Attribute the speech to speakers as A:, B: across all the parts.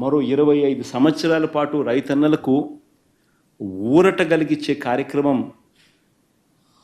A: మరో ఇరవై ఐదు సంవత్సరాల పాటు రైతన్నలకు ఊరట కలిగించే కార్యక్రమం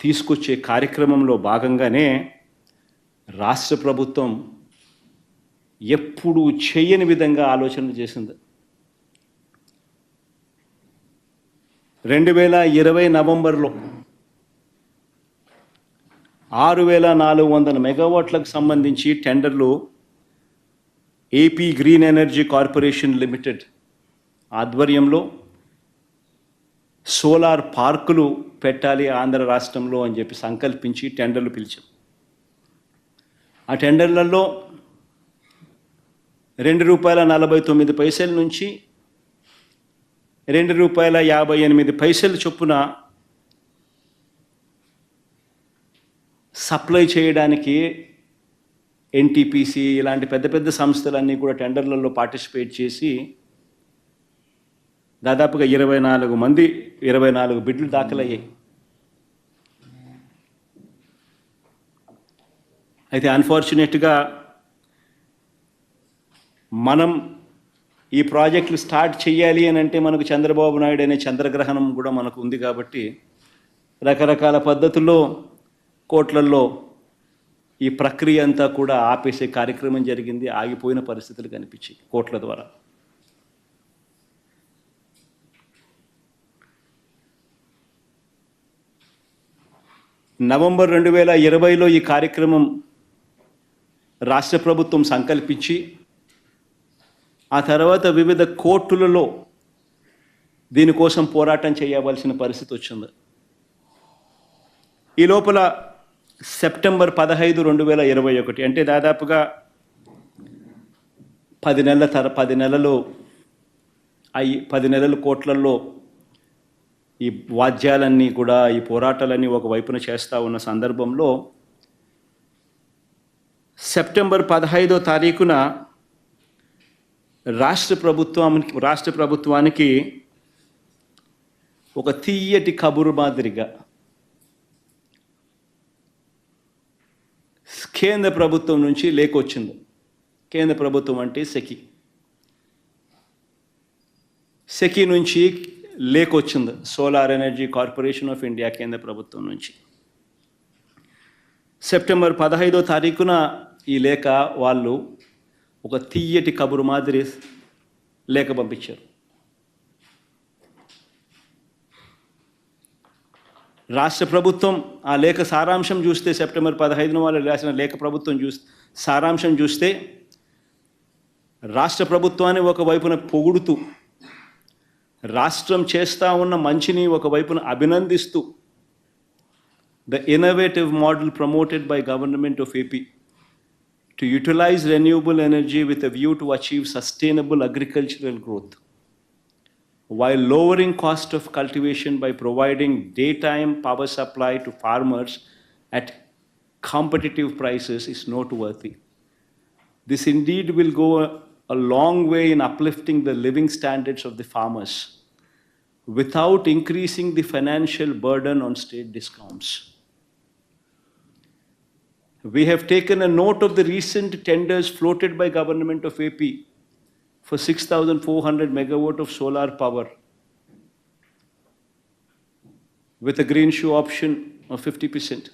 A: తీసుకొచ్చే కార్యక్రమంలో భాగంగానే రాష్ట్ర ప్రభుత్వం ఎప్పుడూ చేయని విధంగా ఆలోచన చేసింది. రెండు వేల ఇరవై నవంబర్లో ఆరు వేల నాలుగు వందల మెగావాట్లకు సంబంధించి టెండర్లు AP green energy corporation limited ఆధ్వర్యంలో సోలార్ పార్కులు పెట్టాలి ఆంధ్ర రాష్ట్రంలో అని చెప్పి సంకల్పించి టెండర్లు పిలిచాం. ఆ టెండర్లలో రెండు రూపాయల నలభై తొమ్మిది పైసల నుంచి రెండు రూపాయల యాభై ఎనిమిది పైసలు చొప్పున సప్లై చేయడానికి ఎన్టీపీసీ ఇలాంటి పెద్ద పెద్ద సంస్థలన్నీ కూడా టెండర్లలో పార్టిసిపేట్ చేసి దాదాపుగా ఇరవై నాలుగు మంది ఇరవై నాలుగు బిడ్లు దాఖలయ్యాయి. అయితే అన్ఫార్చునేట్గా మనం ఈ ప్రాజెక్టులు స్టార్ట్ చేయాలి అని అంటే మనకు చంద్రబాబు నాయుడు అనే చంద్రగ్రహణం కూడా మనకు ఉంది కాబట్టి రకరకాల పద్ధతుల్లో కోట్లల్లో ఈ ప్రక్రియ అంతా కూడా ఆపేసే కార్యక్రమం జరిగింది ఆగిపోయిన పరిస్థితులు కనిపించాయి కోట్ల ద్వారా. నవంబర్ రెండు వేల ఇరవైలో ఈ కార్యక్రమం రాష్ట్ర ప్రభుత్వం సంకల్పించి ఆ తర్వాత వివిధ కోర్టులలో దీనికోసం పోరాటం చేయవలసిన పరిస్థితి వచ్చింది. ఈ లోపల సెప్టెంబర్ పదహైదు రెండు వేల ఇరవై ఒకటి. అంటే దాదాపుగా పది నెలల తర పది నెలలు అయి పది నెలల కోట్లలో ఈ వాద్యాలన్నీ కూడా ఈ పోరాటాలన్నీ ఒక వైపున చేస్తూ ఉన్న సందర్భంలో సెప్టెంబర్ పదహైదో తారీఖున రాష్ట్ర ప్రభుత్వానికి రాష్ట్ర ప్రభుత్వానికి ఒక తీయటి కబురు మాదిరిగా కేంద్ర ప్రభుత్వం నుంచి లేకొచ్చింది. కేంద్ర ప్రభుత్వం అంటే సెకి. సెకి నుంచి లేకొచ్చింది. Solar energy corporation of India కేంద్ర ప్రభుత్వం నుంచి. సెప్టెంబర్ పదహైదో తారీఖున ఈ లేఖ వాళ్ళు ఒక తీయటి కబురు మాదిరి లేఖ పంపించారు. రాష్ట్ర ప్రభుత్వం ఆ లేఖ సారాంశం చూస్తే సెప్టెంబర్ పదహైదున వాళ్ళు రాసిన లేఖ ప్రభుత్వం చూ సారాంశం చూస్తే రాష్ట్ర ప్రభుత్వాన్ని ఒకవైపున పొగుడుతూ రాష్ట్రం చేస్తూ ఉన్న మంచిని ఒకవైపున అభినందిస్తూ the innovative model promoted by government of AP to utilise renewable energy with a view to achieve sustainable agricultural growth while lowering cost of cultivation by providing daytime power supply to farmers at competitive prices is noteworthy. This indeed will go a, a long way in uplifting the living standards of the farmers without increasing the financial burden on state discounts. We have taken a note of the recent tenders floated by government of AP for 6,400 megawatt of solar power with a green shoe option of 50%.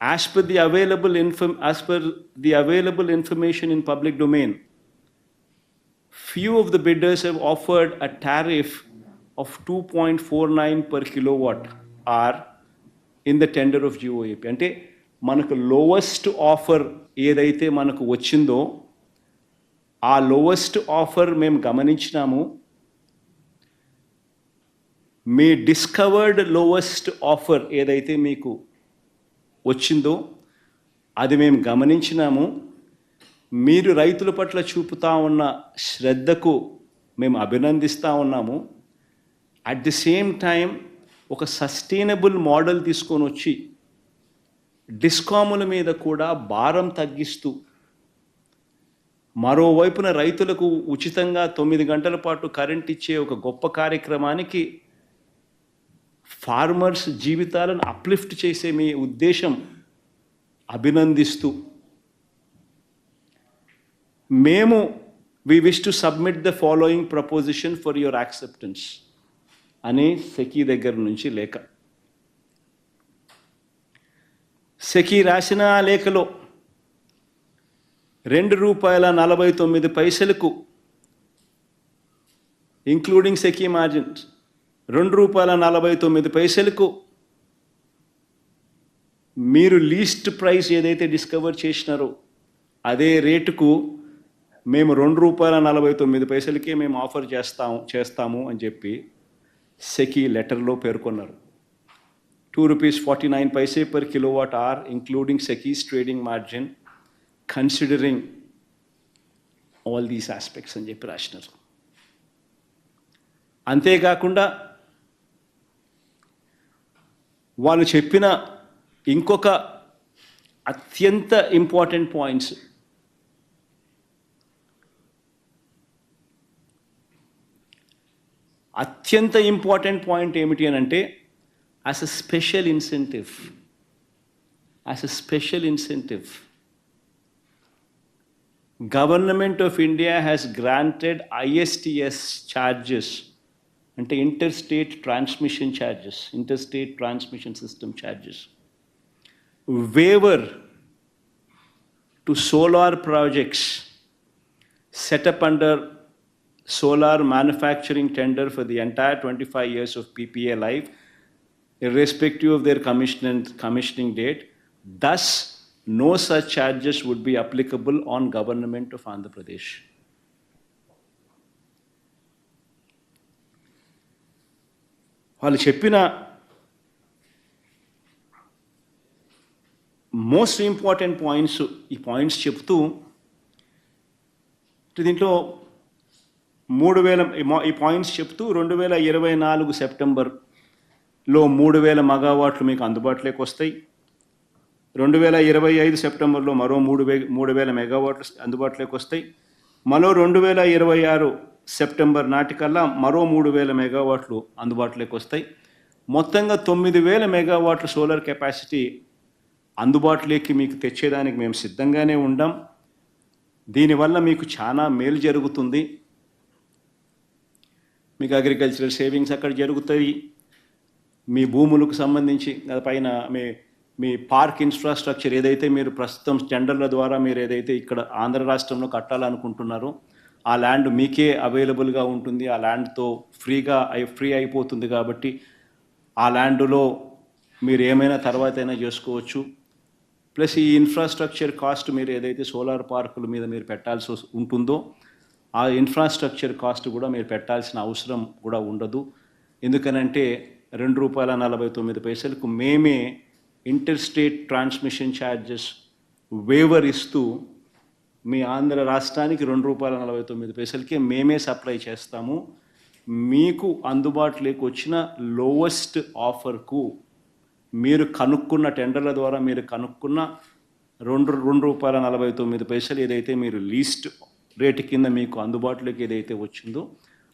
A: As per the available inform, as per the available information in public domain, few of the bidders have offered a tariff of 2.49 per kilowatt hour in the tender of GOAP. అంటే మనకు lowest offer ఏదైతే మనకు వచ్చిందో ఆ lowest offer మేము గమనించినాము. మీ discovered lowest offer ఏదైతే మీకు వచ్చిందో అది మేము గమనించినాము. మీరు రైతుల పట్ల చూపుతా ఉన్న శ్రద్ధకు మేము అభినందిస్తూ ఉన్నాము. అట్ ది సేమ్ టైం ఒక సస్టైనబుల్ మోడల్ తీసుకొని వచ్చి డిస్కాముల మీద కూడా భారం తగ్గిస్తూ మరోవైపున రైతులకు ఉచితంగా తొమ్మిది గంటల పాటు కరెంట్ ఇచ్చే ఒక గొప్ప కార్యక్రమానికి ఫార్మర్స్ జీవితాలను అప్లిఫ్ట్ చేసే మీ ఉద్దేశం అభినందిస్తూ. మేము we wish to submit the following proposition for your acceptance అని సెకీ దగ్గర నుంచి లేఖ. సెకీ రాసిన లేఖలో రెండు రూపాయల నలభై తొమ్మిది పైసలకు ఇంక్లూడింగ్ సెకీ మార్జిన్స్ రెండు రూపాయల నలభై తొమ్మిది పైసలకు మీరు లీస్ట్ ప్రైస్ ఏదైతే డిస్కవర్ చేసినారో అదే రేటుకు మేము రెండు రూపాయల నలభై తొమ్మిది పైసలకే మేము ఆఫర్ చేస్తాము చేస్తాము అని చెప్పి సెకీ లెటర్లో పేర్కొన్నారు. Two rupees forty nine paise per kilowatt are including సెకీస్ trading margin considering all these aspects అని చెప్పి రాసినారు. అంతేకాకుండా వాళ్ళు చెప్పిన ఇంకొక అత్యంత ఇంపార్టెంట్ పాయింట్స్. అత్యంత ఇంపార్టెంట్ పాయింట్ ఏమిటి అని అంటే as a special incentive as a special incentive Government of India has granted ISTS charges, into interstate transmission charges, interstate transmission system charges, waiver to solar projects set up under solar manufacturing tender for the entire 25 years of PPA life, irrespective of their commissioning date, thus no such charges would be applicable on government of Andhra Pradesh. వాళ్ళు చెప్పిన most important points ఈ points చెప్తూ దీంట్లో మూడు వేల ఈ మా- ఈ పాయింట్స్ చెప్తూ రెండు వేల ఇరవై నాలుగు సెప్టెంబర్లో మూడు వేల మెగావాట్లు మీకు అందుబాటులోకి వస్తాయి రెండు వేల ఇరవై ఐదు సెప్టెంబర్లో మరో మూడు వే మూడు వేల మెగావాట్లు అందుబాటులోకి వస్తాయి. మరో రెండు వేల ఇరవై ఆరు సెప్టెంబర్ నాటికల్లా మరో మూడు వేల మెగావాట్లు అందుబాటులోకి వస్తాయి. మొత్తంగా తొమ్మిది వేల మెగావాట్ల సోలార్ కెపాసిటీ అందుబాటులోకి మీకు తెచ్చేదానికి మేము సిద్ధంగానే ఉండాం. దీనివల్ల మీకు చాలా మేలు జరుగుతుంది. మీకు అగ్రికల్చరల్ సేవింగ్స్ అక్కడ జరుగుతాయి. మీ భూములకు సంబంధించి పైన మీ మీ పార్క్ ఇన్ఫ్రాస్ట్రక్చర్ ఏదైతే మీరు ప్రస్తుతం టెండర్ల ద్వారా మీరు ఏదైతే ఇక్కడ ఆంధ్ర రాష్ట్రంలో కట్టాలనుకుంటున్నారో ఆ ల్యాండ్ మీకే అవైలబుల్గా ఉంటుంది. ఆ ల్యాండ్తో ఫ్రీగా అయి ఫ్రీ అయిపోతుంది కాబట్టి ఆ ల్యాండ్లో మీరు ఏమైనా తర్వాత అయినా చేసుకోవచ్చు. ప్లస్ ఈ ఇన్ఫ్రాస్ట్రక్చర్ కాస్ట్ మీరు ఏదైతే సోలార్ పార్కుల మీద మీరు పెట్టాల్సి ఉంటుందో ఆ ఇన్ఫ్రాస్ట్రక్చర్ కాస్ట్ కూడా మీరు పెట్టాల్సిన అవసరం కూడా ఉండదు. ఎందుకనంటే రెండు రూపాయల నలభై తొమ్మిది పైసలకు మేమే inter state transmission charges waiver ఇస్తూ మీ ఆంధ్ర రాష్ట్రానికి రెండు రూపాయల నలభై తొమ్మిది పైసలకే మేమే సప్లై చేస్తాము. మీకు అందుబాటులోకి వచ్చిన లోవెస్ట్ ఆఫర్కు మీరు కనుక్కున్న టెండర్ల ద్వారా మీరు కనుక్కున్న రెండు రెండు రూపాయల నలభై తొమ్మిది పైసలు ఏదైతే మీరు లీస్ట్ రేటు కింద మీకు అందుబాటులోకి ఏదైతే వచ్చిందో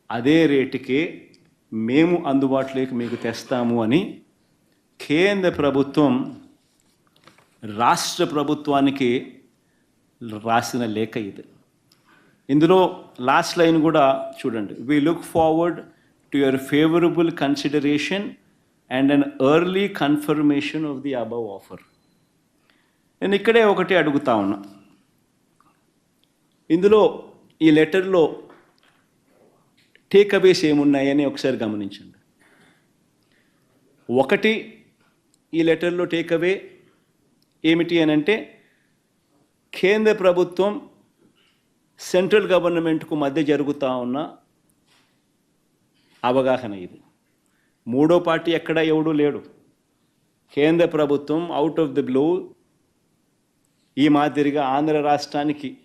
A: అదే రేటుకే మేము అందుబాటులోకి మీకు తెస్తాము అని కేంద్ర ప్రభుత్వం రాష్ట్ర ప్రభుత్వానికి రాసిన లేఖ ఇది. ఇందులో లాస్ట్ లైన్ కూడా చూడండి. We look forward to your favourable consideration and an early confirmation of the above offer నేను ఇక్కడే ఒకటి అడుగుతా ఉన్నా. ఇందులో ఈ లెటర్లో టేక్ అవేస్ ఏమున్నాయని ఒకసారి గమనించండి. ఒకటి ఈ లెటర్లో టేక్ అవే ఏమిటి అని అంటే కేంద్ర ప్రభుత్వం సెంట్రల్ గవర్నమెంట్కు మధ్య జరుగుతూ ఉన్న అవగాహన ఇది. మూడో పార్టీ ఎక్కడ ఎవడూ లేడు. కేంద్ర ప్రభుత్వం అవుట్ ఆఫ్ ది బ్లూ ఈ మాదిరిగా ఆంధ్ర రాష్ట్రానికి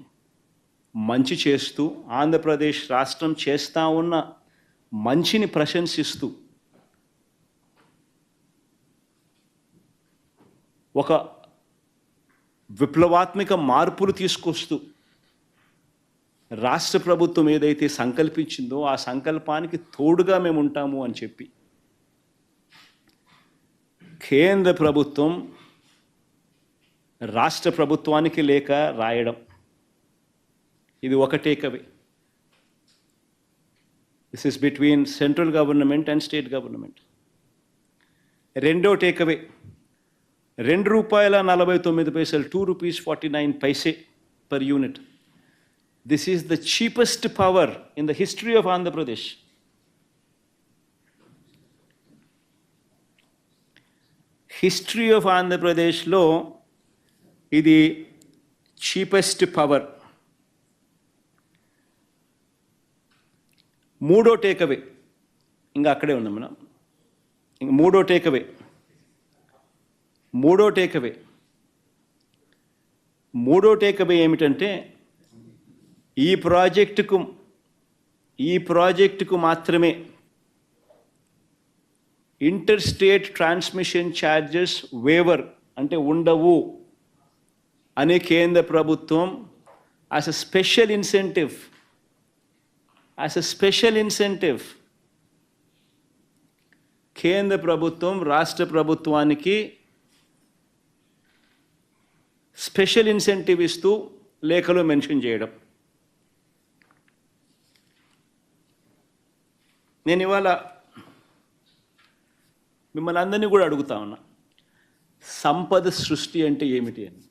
A: మంచి చేస్తూ ఆంధ్రప్రదేశ్ రాష్ట్రం చేస్తూ ఉన్న మంచిని ప్రశంసిస్తూ ఒక విప్లవాత్మక మార్పులు తీసుకొస్తూ రాష్ట్ర ప్రభుత్వం ఏదైతే సంకల్పించిందో ఆ సంకల్పానికి తోడుగా మేము ఉంటాము అని చెప్పి కేంద్ర ప్రభుత్వం రాష్ట్ర ప్రభుత్వానికి లేక రాయడం. ఇది ఒక కవి this is between central government and state government రెండో టేకవే రెండు రూపాయల నలభై తొమ్మిది పైసలు two rupees forty nine paise per unit this is the cheapest power in the history of Andhra Pradesh history of ఆంధ్రప్రదేశ్లో ఇది చీపెస్ట్ పవర్ మూడో takeaway ఇంకా అక్కడే ఉన్నాం మనం. ఇంక మూడో టేకవే మూడో టేకవే. మూడో టేకవే ఏమిటంటే ఈ ప్రాజెక్టుకు ఈ ప్రాజెక్టుకు మాత్రమే inter state transmission charges waiver అంటే ఉండవు అనే కేంద్ర ప్రభుత్వం as a special incentive as a special incentive కేంద్ర ప్రభుత్వం రాష్ట్ర ప్రభుత్వానికి స్పెషల్ ఇన్సెంటివ్ ఇస్తూ లేఖలో మెన్షన్ చేయడం. నేను ఇవాళ మిమ్మల్ని అందరినీ కూడా అడుగుతా ఉన్నా సంపద సృష్టి అంటే ఏమిటి అని.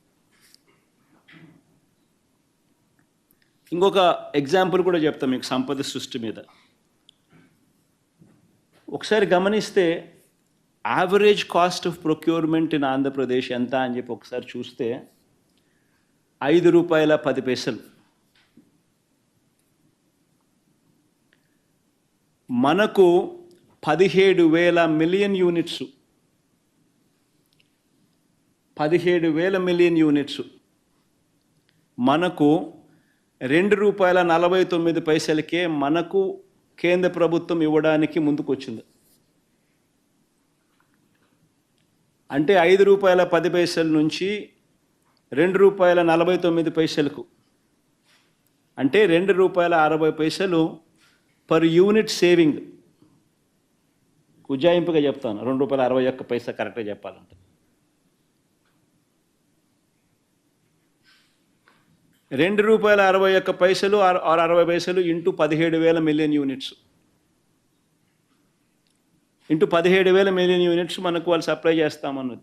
A: ఇంకొక ఎగ్జాంపుల్ కూడా చెప్తాం మీకు సంపద సృష్టి మీద. ఒకసారి గమనిస్తే average cost of procurement in Andhra Pradesh ఎంత అని చెప్పి ఒకసారి చూస్తే ఐదు రూపాయల పది పైసలు. మనకు పదిహేడు వేల మిలియన్ యూనిట్స్. పదిహేడు వేల మిలియన్ యూనిట్స్. మనకు రెండు రూపాయల నలభై తొమ్మిది పైసలకే మనకు కేంద్ర ప్రభుత్వం ఇవ్వడానికి ముందుకొచ్చింది. అంటే ఐదు రూపాయల పది పైసల నుంచి రెండు రూపాయల నలభై తొమ్మిది పైసలకు. అంటే రెండు రూపాయల అరవై పైసలు పర్ యూనిట్ సేవింగ్. ఉజ్జాయింపుగా చెప్తాను. రెండు రూపాయల అరవై ఒక్క పైసా కరెక్ట్గా చెప్పాలంటే. రెండు రూపాయల అరవై ఒక్క పైసలు ఆరు ఆరు అరవై పైసలు ఇంటూ పదిహేడు వేల మిలియన్ యూనిట్స్. ఇంటూ పదిహేడు వేల మిలియన్ యూనిట్స్ మనకు వాళ్ళు సప్లై చేస్తామన్నది.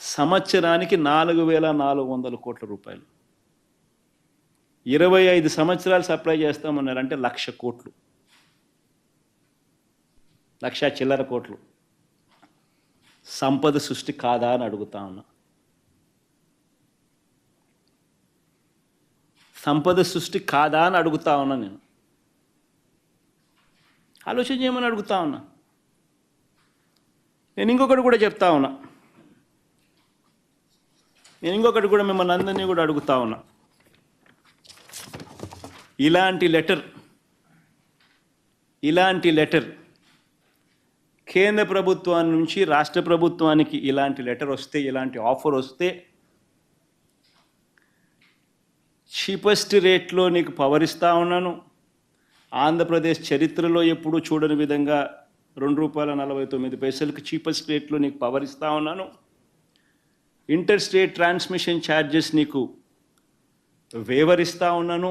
A: సంవత్సరానికి నాలుగు వేల నాలుగు వందల కోట్ల రూపాయలు. ఇరవై ఐదు సంవత్సరాలు సప్లై చేస్తామన్నారు అంటే లక్ష కోట్లు. లక్ష చిల్లర కోట్లు. సంపద సృష్టి కాదా అని అడుగుతా ఉన్నా. సంపద సృష్టి కాదా అని అడుగుతా ఉన్నా నేను. ఆలోచన చేయమని అడుగుతా ఉన్నా. నేను ఇంకొకటి కూడా చెప్తా ఉన్నా. నేను ఇంకొకటి కూడా మిమ్మల్ని అందరినీ కూడా అడుగుతా ఉన్నా. ఇలాంటి లెటర్ ఇలాంటి లెటర్ కేంద్ర ప్రభుత్వం నుంచి రాష్ట్ర ప్రభుత్వానికి ఇలాంటి లెటర్ వస్తే ఇలాంటి ఆఫర్ వస్తే చీపెస్ట్ రేట్లో నీకు పవర్ ఇస్తూ ఉన్నాను. ఆంధ్రప్రదేశ్ చరిత్రలో ఎప్పుడూ చూడని విధంగా రెండు రూపాయల నలభై తొమ్మిది పైసలకు చీపెస్ట్ రేట్లో నీకు పవర్ ఇస్తూ ఉన్నాను. ఇంటర్ స్టేట్ ట్రాన్స్మిషన్ ఛార్జెస్ నీకు వేవరిస్తూ ఉన్నాను.